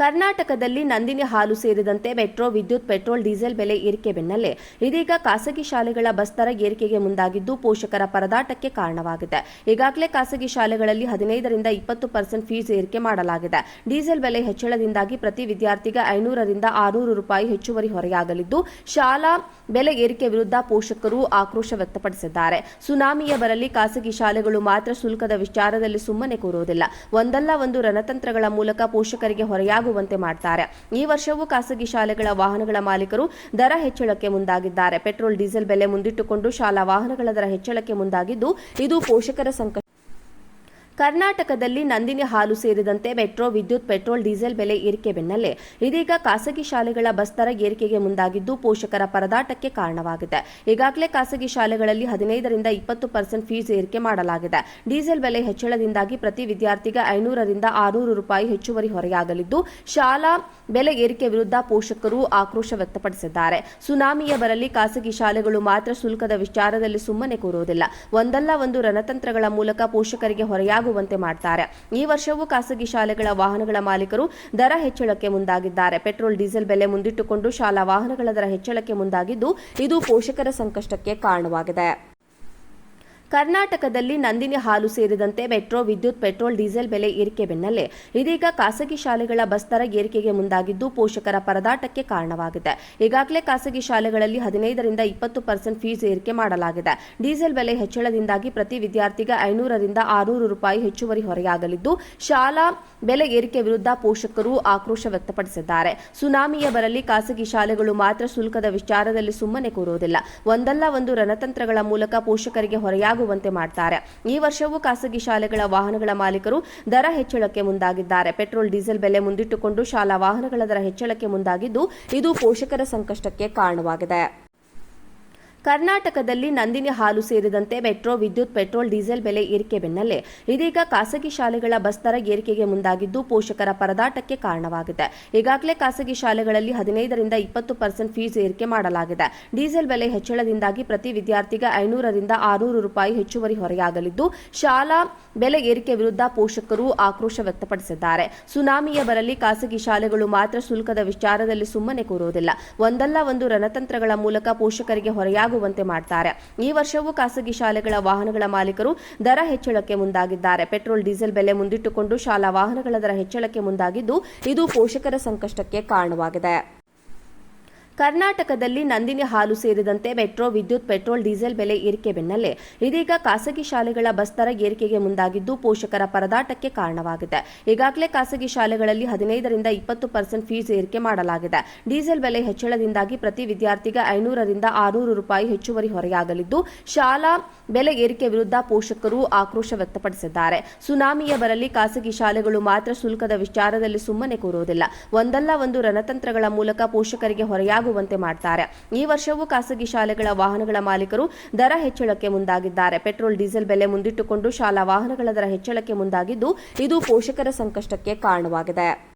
ಕರ್ನಾಟಕದಲ್ಲಿ ನಂದಿನಿ ಹಾಲು ಸೇರಿದಂತೆ ಮೆಟ್ರೋ, ವಿದ್ಯುತ್, ಪೆಟ್ರೋಲ್, ಡೀಸೆಲ್ ಬೆಲೆ ಏರಿಕೆ ಬೆನ್ನಲ್ಲೇ ಇದೀಗ ಖಾಸಗಿ ಶಾಲೆಗಳ ಬಸ್ ದರ ಏರಿಕೆಗೆ ಮುಂದಾಗಿದ್ದು ಪೋಷಕರ ಪರದಾಟಕ್ಕೆ ಕಾರಣವಾಗಿದೆ. ಈಗಾಗಲೇ ಖಾಸಗಿ ಶಾಲೆಗಳಲ್ಲಿ ಹದಿನೈದರಿಂದ ಇಪ್ಪತ್ತು ಪರ್ಸೆಂಟ್ ಫೀಸ್ ಏರಿಕೆ ಮಾಡಲಾಗಿದೆ. ಡೀಸೆಲ್ ಬೆಲೆ ಹೆಚ್ಚಳದಿಂದಾಗಿ ಪ್ರತಿ ವಿದ್ಯಾರ್ಥಿಗೆ ಐನೂರರಿಂದ ಆರುನೂರು ರೂಪಾಯಿ ಹೆಚ್ಚುವರಿ ಹೊರೆಯಾಗಲಿದ್ದು, ಶಾಲಾ ಬೆಲೆ ಏರಿಕೆ ವಿರುದ್ಧ ಪೋಷಕರು ಆಕ್ರೋಶ ವ್ಯಕ್ತಪಡಿಸಿದ್ದಾರೆ. ಸುನಾಮಿಯ ಬರಲಿ ಖಾಸಗಿ ಶಾಲೆಗಳು ಮಾತ್ರ ಶುಲ್ಕದ ವಿಚಾರದಲ್ಲಿ ಸುಮ್ಮನೆ ಕೂರುವುದಿಲ್ಲ. ಒಂದಲ್ಲ ಒಂದು ರಣತಂತ್ರಗಳ ಮೂಲಕ ಪೋಷಕರಿಗೆ ಹೊರೆಯಾಗುವಂತೆ ಮಾಡ್ತಾರೆ. ಈ ವರ್ಷವೂ ಖಾಸಗಿ ಶಾಲೆಗಳ ವಾಹನಗಳ ಮಾಲೀಕರು ದರ ಹೆಚ್ಚಳಕ್ಕೆ ಮುಂದಾಗಿದ್ದಾರೆ. ಪೆಟ್ರೋಲ್, ಡೀಸೆಲ್ ಬೆಲೆ ಮುಂದಿಟ್ಟುಕೊಂಡು ಶಾಲಾ ವಾಹನಗಳ ದರ ಹೆಚ್ಚಳಕ್ಕೆ ಮುಂದಾಗಿದ್ದು, ಇದು ಪೋಷಕರ ಸಂಕಷ್ಟ. ಕರ್ನಾಟಕದಲ್ಲಿ ನಂದಿನಿ ಹಾಲು ಸೇರಿದಂತೆ ಮೆಟ್ರೋ, ವಿದ್ಯುತ್, ಪೆಟ್ರೋಲ್, ಡೀಸೆಲ್ ಬೆಲೆ ಏರಿಕೆ ಬೆನ್ನಲ್ಲೇ ಇದೀಗ ಖಾಸಗಿ ಶಾಲೆಗಳ ಬಸ್ ದರ ಏರಿಕೆಗೆ ಮುಂದಾಗಿದ್ದು ಪೋಷಕರ ಪರದಾಟಕ್ಕೆ ಕಾರಣವಾಗಿದೆ. ಈಗಾಗಲೇ ಖಾಸಗಿ ಶಾಲೆಗಳಲ್ಲಿ ಹದಿನೈದರಿಂದ ಇಪ್ಪತ್ತು ಪರ್ಸೆಂಟ್ ಫೀಸ್ ಏರಿಕೆ ಮಾಡಲಾಗಿದೆ. ಡೀಸೆಲ್ ಬೆಲೆ ಹೆಚ್ಚಳದಿಂದಾಗಿ ಪ್ರತಿ ವಿದ್ಯಾರ್ಥಿಗೆ ಐನೂರರಿಂದ ಆರುನೂರು ರೂಪಾಯಿ ಹೆಚ್ಚುವರಿ ಹೊರೆಯಾಗಲಿದ್ದು, ಶಾಲಾ ಬೆಲೆ ಏರಿಕೆ ವಿರುದ್ಧ ಪೋಷಕರು ಆಕ್ರೋಶ ವ್ಯಕ್ತಪಡಿಸಿದ್ದಾರೆ. ಸುನಾಮಿಯ ಬರಲಿ ಖಾಸಗಿ ಶಾಲೆಗಳು ಮಾತ್ರ ಶುಲ್ಕದ ವಿಚಾರದಲ್ಲಿ ಸುಮ್ಮನೆ ಕೂರುವುದಿಲ್ಲ. ಒಂದಲ್ಲ ಒಂದು ರಣತಂತ್ರಗಳ ಮೂಲಕ ಪೋಷಕರಿಗೆ ಹೊರೆಯಾಗುವಂತೆ ಮಾಡ್ತಾರೆ. ಈ ವರ್ಷವೂ ಖಾಸಗಿ ಶಾಲೆಗಳ ವಾಹನಗಳ ಮಾಲೀಕರು ದರ ಹೆಚ್ಚಳಕ್ಕೆ ಮುಂದಾಗಿದ್ದಾರೆ. ಪೆಟ್ರೋಲ್, ಡೀಸೆಲ್ ಬೆಲೆ ಮುಂದಿಟ್ಟುಕೊಂಡು ಶಾಲಾ ವಾಹನಗಳ ದರ ಹೆಚ್ಚಳಕ್ಕೆ ಮುಂದಾಗಿದ್ದು ಇದು ಪೋಷಕರ ಸಂಕಷ್ಟಕ್ಕೆ ಕಾರಣವಾಗಿದೆ. ಕರ್ನಾಟಕದಲ್ಲಿ ನಂದಿನಿ ಹಾಲು ಸೇರಿದಂತೆ ಮೆಟ್ರೋ, ವಿದ್ಯುತ್, ಪೆಟ್ರೋಲ್, ಡೀಸೆಲ್ ಬೆಲೆ ಏರಿಕೆ ಬೆನ್ನಲ್ಲೇ ಇದೀಗ ಖಾಸಗಿ ಶಾಲೆಗಳ ಬಸ್ ದರ ಏರಿಕೆಗೆ ಮುಂದಾಗಿದ್ದು ಪೋಷಕರ ಪರದಾಟಕ್ಕೆ ಕಾರಣವಾಗಿದೆ. ಈಗಾಗಲೇ ಖಾಸಗಿ ಶಾಲೆಗಳಲ್ಲಿ ಹದಿನೈದರಿಂದ ಇಪ್ಪತ್ತು ಪರ್ಸೆಂಟ್ ಫೀಸ್ ಏರಿಕೆ ಮಾಡಲಾಗಿದೆ. ಡೀಸೆಲ್ ಬೆಲೆ ಹೆಚ್ಚಳದಿಂದಾಗಿ ಪ್ರತಿ ವಿದ್ಯಾರ್ಥಿಗೆ ಐನೂರರಿಂದ ಆರುನೂರು ರೂಪಾಯಿ ಹೆಚ್ಚುವರಿ ಹೊರೆಯಾಗಲಿದ್ದು, ಶಾಲಾ ಬೆಲೆ ಏರಿಕೆ ವಿರುದ್ಧ ಪೋಷಕರು ಆಕ್ರೋಶ ವ್ಯಕ್ತಪಡಿಸಿದ್ದಾರೆ. ಸುನಾಮಿಯ ಬರಲಿ ಖಾಸಗಿ ಶಾಲೆಗಳು ಮಾತ್ರ ಶುಲ್ಕದ ವಿಚಾರದಲ್ಲಿ ಸುಮ್ಮನೆ ಕೂರುವುದಿಲ್ಲ ಒಂದಲ್ಲ ಒಂದು ರಣತಂತ್ರಗಳ ಮೂಲಕ ಪೋಷಕರಿಗೆ ಹೊರೆಯಾಗುವಂತೆ ಮಾಡ್ತಾರೆ. ಈ ವರ್ಷವೂ ಖಾಸಗಿ ಶಾಲೆಗಳ ವಾಹನಗಳ ಮಾಲೀಕರು ದರ ಹೆಚ್ಚಳಕ್ಕೆ ಮುಂದಾಗಿದ್ದಾರೆ. ಪೆಟ್ರೋಲ್, ಡೀಸೆಲ್ ಬೆಲೆ ಮುಂದಿಟ್ಟುಕೊಂಡು ಶಾಲಾ ವಾಹನಗಳ ದರ ಹೆಚ್ಚಳಕ್ಕೆ ಮುಂದಾಗಿದ್ದು ಇದು ಪೋಷಕರ ಸಂಕಷ್ಟಕ್ಕೆ ಕಾರಣವಾಗಿದೆ. ಕರ್ನಾಟಕದಲ್ಲಿ ನಂದಿನಿ ಹಾಲು ಸೇರಿದಂತೆ ಮೆಟ್ರೋ, ವಿದ್ಯುತ್, ಪೆಟ್ರೋಲ್, ಡೀಸೆಲ್ ಬೆಲೆ ಏರಿಕೆ ಬೆನ್ನಲ್ಲೇ ಇದೀಗ ಖಾಸಗಿ ಶಾಲೆಗಳ ಬಸ್ ದರ ಏರಿಕೆಗೆ ಮುಂದಾಗಿದ್ದು ಪೋಷಕರ ಪರದಾಟಕ್ಕೆ ಕಾರಣವಾಗಿದೆ. ಈಗಾಗಲೇ ಖಾಸಗಿ ಶಾಲೆಗಳಲ್ಲಿ ಹದಿನೈದರಿಂದ ಇಪ್ಪತ್ತು ಪರ್ಸೆಂಟ್ ಫೀಸ್ ಏರಿಕೆ ಮಾಡಲಾಗಿದೆ. ಡೀಸೆಲ್ ಬೆಲೆ ಹೆಚ್ಚಳದಿಂದಾಗಿ ಪ್ರತಿ ವಿದ್ಯಾರ್ಥಿಗೆ ಐನೂರರಿಂದ ಆರುನೂರು ರೂಪಾಯಿ ಹೆಚ್ಚುವರಿ ಹೊರೆಯಾಗಲಿದ್ದು, ಶಾಲಾ ಬೆಲೆ ಏರಿಕೆ ವಿರುದ್ಧ ಪೋಷಕರು ಆಕ್ರೋಶ ವ್ಯಕ್ತಪಡಿಸಿದ್ದಾರೆ. ಸುನಾಮಿಯ ಬರಲಿ ಖಾಸಗಿ ಶಾಲೆಗಳು ಮಾತ್ರ ಶುಲ್ಕದ ವಿಚಾರದಲ್ಲಿ ಸುಮ್ಮನೆ ಕೂರುವುದಿಲ್ಲ ಒಂದಲ್ಲ ಒಂದು ರಣತಂತ್ರಗಳ ಮೂಲಕ ಪೋಷಕರಿಗೆ ಹೊರೆಯಾಗುವಂತೆ ಮಾಡ್ತಾರೆ. ಈ ವರ್ಷವೂ ಖಾಸಗಿ ಶಾಲೆಗಳ ವಾಹನಗಳ ಮಾಲೀಕರು ದರ ಹೆಚ್ಚಳಕ್ಕೆ ಮುಂದಾಗಿದ್ದಾರೆ. ಪೆಟ್ರೋಲ್, ಡೀಸೆಲ್ ಬೆಲೆ ಮುಂದಿಟ್ಟುಕೊಂಡು ಶಾಲಾ ವಾಹನಗಳ ದರ ಹೆಚ್ಚಳಕ್ಕೆ ಮುಂದಾಗಿದ್ದು ಇದು ಪೋಷಕರ ಸಂಕಷ್ಟಕ್ಕೆ ಕಾರಣವಾಗಿದೆ. ಕರ್ನಾಟಕದಲ್ಲಿ ನಂದಿನಿ ಹಾಲು ಸೇರಿದಂತೆ ಮೆಟ್ರೋ, ವಿದ್ಯುತ್, ಪೆಟ್ರೋಲ್, ಡೀಸೆಲ್ ಬೆಲೆ ಏರಿಕೆ ಬೆನ್ನಲ್ಲೇ ಇದೀಗ ಖಾಸಗಿ ಶಾಲೆಗಳ ಬಸ್ ದರ ಏರಿಕೆಗೆ ಮುಂದಾಗಿದ್ದು ಪೋಷಕರ ಪರದಾಟಕ್ಕೆ ಕಾರಣವಾಗಿದೆ. ಈಗಾಗಲೇ ಖಾಸಗಿ ಶಾಲೆಗಳಲ್ಲಿ ಹದಿನೈದರಿಂದ ಇಪ್ಪತ್ತು ಪರ್ಸೆಂಟ್ ಫೀಸ್ ಏರಿಕೆ ಮಾಡಲಾಗಿದೆ. ಡೀಸೆಲ್ ಬೆಲೆ ಹೆಚ್ಚಳದಿಂದಾಗಿ ಪ್ರತಿ ವಿದ್ಯಾರ್ಥಿಗೆ ಐನೂರರಿಂದ ಆರುನೂರು ರೂಪಾಯಿ ಹೆಚ್ಚುವರಿ ಹೊರೆಯಾಗಲಿದ್ದು, ಶಾಲಾ ಬೆಲೆ ಏರಿಕೆ ವಿರುದ್ಧ ಪೋಷಕರು ಆಕ್ರೋಶ ವ್ಯಕ್ತಪಡಿಸಿದ್ದಾರೆ. ಸುನಾಮಿಯ ಬರಲಿ ಖಾಸಗಿ ಶಾಲೆಗಳು ಮಾತ್ರ ಶುಲ್ಕದ ವಿಚಾರದಲ್ಲಿ ಸುಮ್ಮನೆ ಕೂರುವುದಿಲ್ಲ. ಒಂದಲ್ಲ ಒಂದು ರಣತಂತ್ರಗಳ ಮೂಲಕ ಪೋಷಕರಿಗೆ ಹೊರೆಯಾಗುವಂತೆ ಮಾಡ್ತಾರೆ. ಈ ವರ್ಷವೂ ಖಾಸಗಿ ಶಾಲೆಗಳ ವಾಹನಗಳ ಮಾಲೀಕರು ದರ ಹೆಚ್ಚಳಕ್ಕೆ ಮುಂದಾಗಿದ್ದಾರೆ. ಪೆಟ್ರೋಲ್, ಡೀಸೆಲ್ ಬೆಲೆ ಮುಂದಿಟ್ಟುಕೊಂಡು ಶಾಲಾ ವಾಹನಗಳ ದರ ಹೆಚ್ಚಳಕ್ಕೆ ಮುಂದಾಗಿದ್ದು ಇದು ಪೋಷಕರ ಸಂಕಷ್ಟಕ್ಕೆ ಕಾರಣವಾಗಿದೆ.